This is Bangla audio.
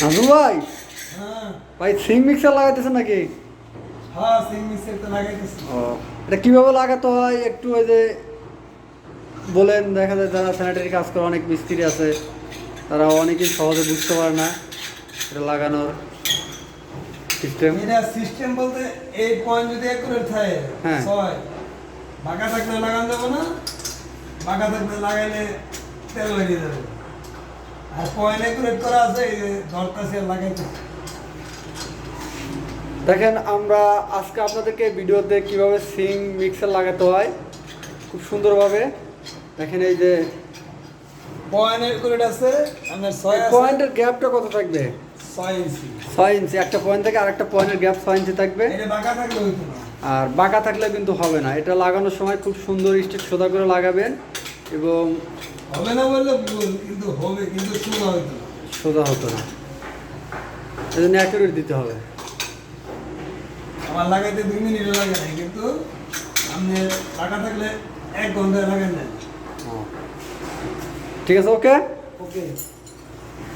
নাজু ভাই? হ্যাঁ। ভাই সিং মিক্সার লাগাইতেছে নাকি? হ্যাঁ সিং মিক্সার তো লাগাইতেছি। ও এটা কীভাবে লাগাতে হয়? একটু ওই যে বলেন দেখা যায় যারা স্যানিটারি কাজ করে অনেক মিস্ত্রি আছে তারা অনেকেই সহজে বুঝতে পারে না এটা লাগানোর সিস্টেম এটা সিস্টেম বলতে এই পয়েন্ট যদি একুরেট থাকে হ্যাঁ। ছয় বাঁকা থাকলে লাগান যাবে না বাঁকা থাকলে লাগাইলে তেল বেরিয়ে যাবে। আর পয়েন্ট একুরেট করা আছে? ধরতাছে দেখেন আমরা আজকে আপনাদেরকে ভিডিওতে কীভাবে সিং মিক্সার লাগাতে হয় খুব সুন্দরভাবে। দেখেন এই যে পয়েন্ট একুরেট আছে আপনার পয়েন্টের গ্যাপটা কত থাকবে? ইঞ্চি। একটা পয়েন্ট থেকে আরেকটা পয়েন্টের গ্যাপ ইঞ্চি থাকবে। এটা বাঁকা থাকলে হইতো না। আর বাঁকা থাকলে কিন্তু হবে না। এটা লাগানোর সময় খুব সুন্দর স্টিক সোজা করে লাগাবেন। এবং হবে না বললে কিন্তু হবে কিন্তু সোজা হতো না। সোজা হতো না। এই জন্য অ্যাকুরেট দিতে হবে। আমার লাগাইতে দুই মিনিট লাগে না কিন্তু আপনি টাকা থাকলে এক ঘন্টায় লাগেন না ঠিক আছে ওকে? ওকে।